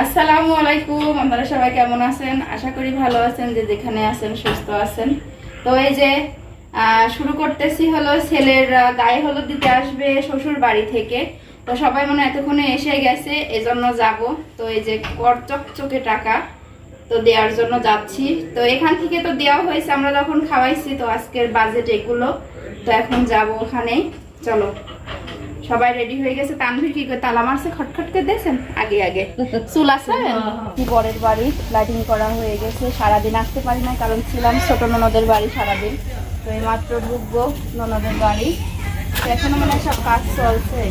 আসসালামু আলাইকুম, আপনারা সবাই কেমন আছেন? আশা করি ভালো আছেন, যে যেখানে আছেন, সুস্থ আছেন। তো এই যে শুরু করতেছি হলো ছেলের গায়ে হলুদ দিতে আসবে শ্বশুর বাড়ি থেকে। তো সবাই মনে এতক্ষণে এসে গেছে, এজন্য যাব। তো এই যে, কর চকচকে টাকা তো দেওয়ার জন্য যাচ্ছি। তো এখান থেকে তো দেওয়া হয়েছে, আমরা যখন খাওয়াইছি, তো আজকের বাজেট এগুলো। তো এখন যাব ওখানে চলো। সবাই রেডি হয়ে গেছে তানভীর কি করে তালা মারছে? খটখট করে দিয়েছেন আগে আগে। চুল আছে? কি বরের বাড়ি? লাইটিং করা হয়ে গেছে। সারাদিন আসতে পারি না কারণ ছিলাম ছোট ননদের বাড়ি সারাদিন। তো এই মাত্র ঢুকবো ননদের বাড়ি। তো এখনও মানে সব কাজ চলছে।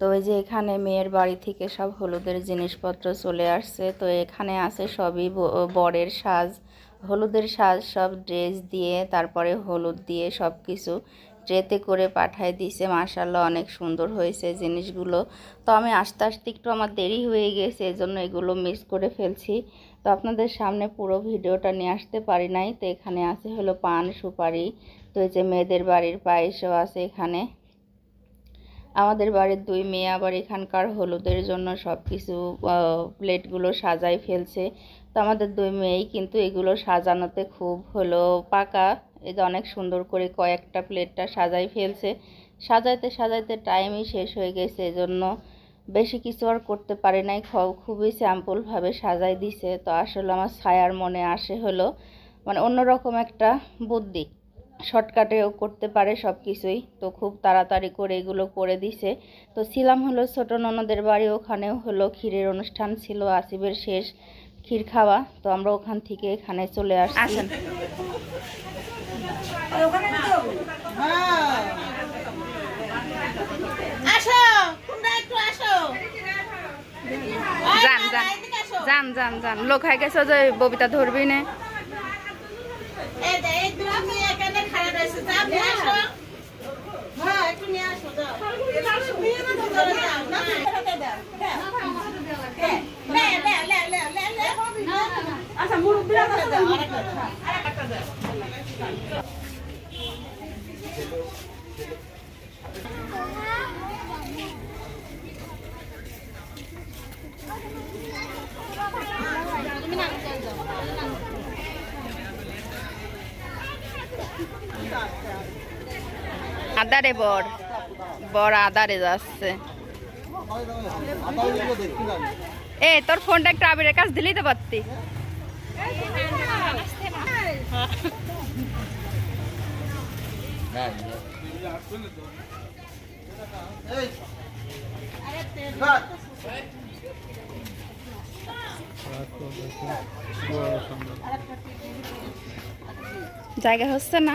তো এই যে এখানে মেয়ের বাড়ি থেকে সব হলুদের জিনিসপত্র চলে আসছে। তো এখানে আছে সবই বরের সাজ। হলুদের সাজ সব ড্রেস দিয়ে, তারপরে হলুদ দিয়ে সব কিছু ট্রেতে করে পাঠায় দিছে। মার্শাল্লাহ অনেক সুন্দর হয়েছে জিনিসগুলো। তো আমি আস্তে আস্তে একটু আমার দেরি হয়ে গেছে, এজন্য এগুলো মিস করে ফেলছি। তো আপনাদের সামনে পুরো ভিডিওটা নিয়ে আসতে পারি নাই। তো এখানে আছে হলো পান সুপারি, তো এই যে মেয়েদের বাড়ির পায়েসও আছে এখানে। আমাদের বাড়ির দুই মেয়ে আবার এখানকার হলুদের জন্য সব কিছু প্লেটগুলো সাজাই ফেলছে। তো আমাদের দুই মেয়েই কিন্তু এগুলো সাজানোতে খুব হলো পাকা। যে অনেক সুন্দর করে কয়েকটা প্লেটটা সাজাই ফেলছে। সাজাইতে সাজাইতে টাইমই শেষ হয়ে গেছে, এজন্য বেশি কিছু আর করতে পারে নাই। খুবই স্যাম্পলভাবে সাজাই দিছে। তো আসলে আমার ছায়ার মনে আসে হলো মানে অন্যরকম একটা বুদ্ধি। শর্টকাটেও করতে পারে সব কিছুই তো খুব তাড়াতাড়ি করে এগুলো করে দিছে। তো ছিলাম হলো ছোট ননদের বাড়ি ওখানেও হলো ক্ষীরের অনুষ্ঠান ছিল আসিবের শেষ ক্ষীর খাওয়া। তো আমরা ওখান থেকে এখানে চলে আসছি। আসেন। আসো তোমরা একটু আসো। যান যান। যান যান যান। লোক হয়ে গেছে যে ববিতা ধরবি না এই যে এই দুই মেয়ে এখানে খাড়া রয়েছে যা নিয়ে আসো হ্যাঁ একটু নিয়ে আসো যাও চলো যাও না হাতে দাও লে লে লে লে লে লে আচ্ছা মুরব্বিরা দাও বর আদারে যাচ্ছে। এ তোর ফোনটা একটু আবিরের কাছে দিলেই তো পারতি। জায়গা হচ্ছে না?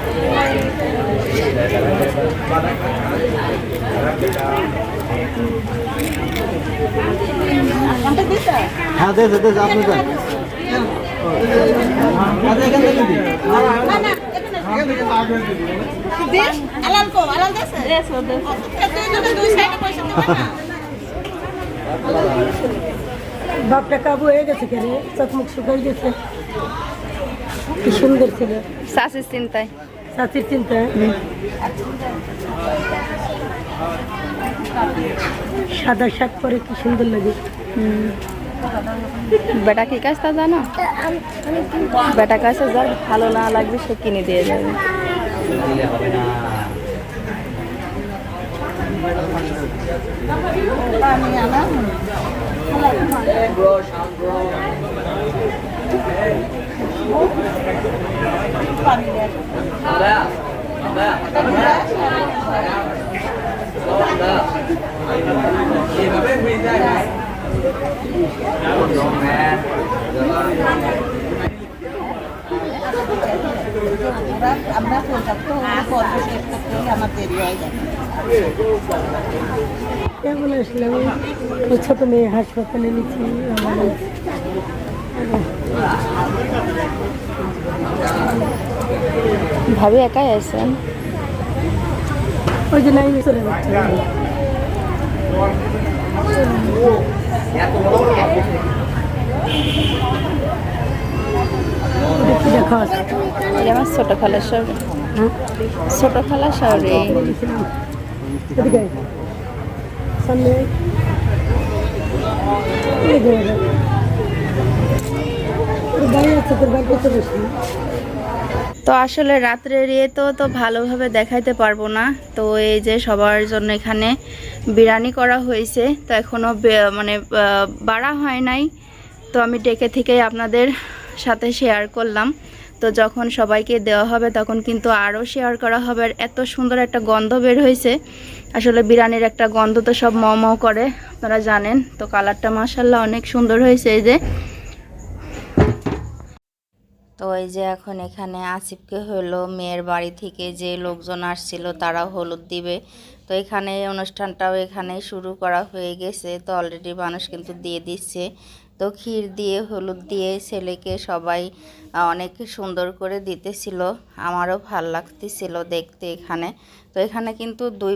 দে আপনি দেন। আচ্ছা এখান থেকে দিন। না না দেশ আলাল কো আলাল দেশ? দেশ দেশ। তুই যদি দুই সাইডে পয়সা দিবি না? বাপটা কাবু হয়ে গেছে কেন চোখ মুখ শুকাই গেছে। কি সুন্দর ছিল। শাশির চিন্তায়। साथी चिंता হ্যাঁ? সাদা শাক পরে কি সুন্দর লাগে? বেটা কি কাজ তা জানো? বেটা কাছে যার ভালো না লাগবে সে কিনে দিয়ে যাবে। পানি আমরা কলকাতা আমাদের কেমন আসলাম ওই ছোট মেয়ে হাসপাতালে নিচ্ছি আমাদের ভাবি একাই আছেন ওই যে লাইনে চলে যাচ্ছে। আছে আমার ছোট খালা শহরে। হ্যাঁ ছোট খালা শহরে তোর গাড়ি আছে তোর গাড়ি করতে বসি তো আসলে রাত্রের ইয়ে তো তো ভালোভাবে দেখাইতে পারব না। তো এই যে সবার জন্য এখানে বিরিয়ানি করা হয়েছে, তো এখনও মানে বাড়া হয় নাই। তো আমি ডেকে থেকেই আপনাদের সাথে শেয়ার করলাম। তো যখন সবাইকে দেওয়া হবে তখন কিন্তু আরও শেয়ার করা হবে। আর এত সুন্দর একটা গন্ধ বের হয়েছে। আসলে বিরিয়ানির একটা গন্ধ তো সব ম করে, আপনারা জানেন। তো কালারটা মাসাল্লাহ অনেক সুন্দর হয়েছে এই যে। তো এই যে এখন এখানে আসিফকে হলো মেয়ের বাড়ি থেকে যে লোকজন আসছিল তারা হলুদ দিবে। তো এখানে অনুষ্ঠানটাও এখানে শুরু করা হয়ে গেছে। তো অলরেডি মানুষ কিন্তু দিয়ে দিচ্ছে। তো ক্ষীর দিয়ে, হলুদ দিয়ে ছেলেকে সবাই অনেক সুন্দর করে দিতেছিল। আমারও ভালো লাগতেছিল দেখতে এখানে। তো এখানে কিন্তু দুই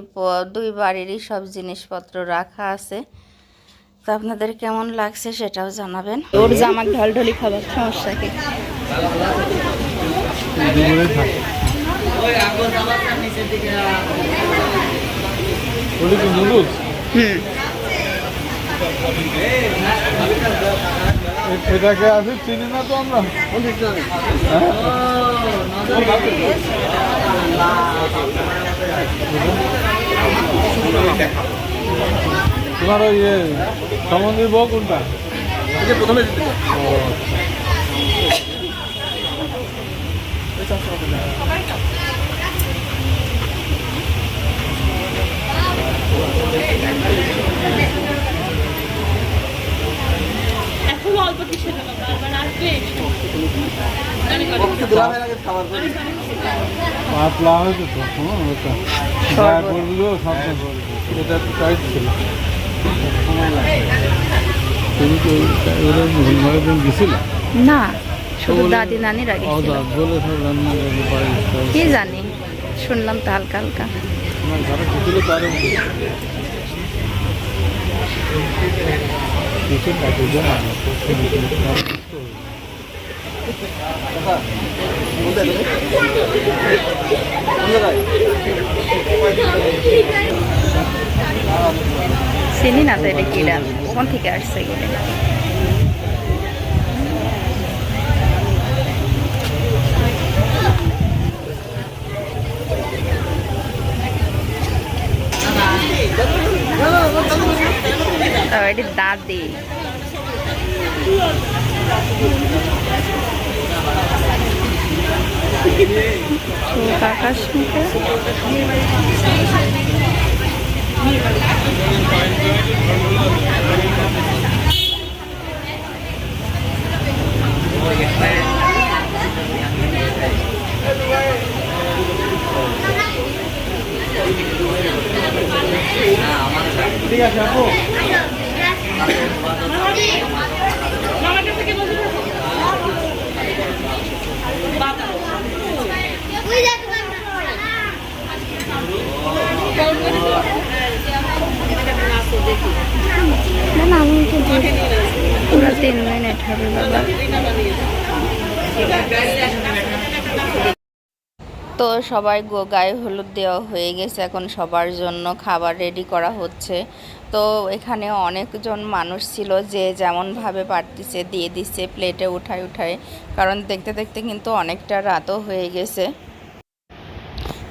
দুই বাড়িরই সব জিনিসপত্র রাখা আছে। তো আপনাদের কেমন লাগছে সেটাও জানাবেন। ওর জামা ঢলঢলি খাবার সমস্যা কি? এটাকে আছে চিনি না তো আমরা? তোমার ওই ইয়ে সমন্দির বউ কোনটা? প্রথমে পাতলা হয়েছে তো হ্যাঁ ওটা। যা করল সব এটা টাইট ছিল। তুমি কি গেছিল? না শুধু দাদি নানির জানি? শুনলাম তো হালকা হালকা। কিছু চিনি না তো এটা কিরা কোন থেকে আসছে এগুলো ও, এটি দাদি চোখ আকাশ মুখে ঠিক আছে আপু। না না তো তিন মিনিট তো সবাই গায়ে হলুদ দেওয়া হয়ে গেছে, এখন সবার জন্য খাবার রেডি করা হচ্ছে। তো এখানে অনেকজন মানুষ ছিল যে যেমনভাবে পারতেছে দিয়ে দিচ্ছে প্লেটে উঠায় উঠায়। কারণ দেখতে দেখতে কিন্তু অনেকটা রাতও হয়ে গেছে।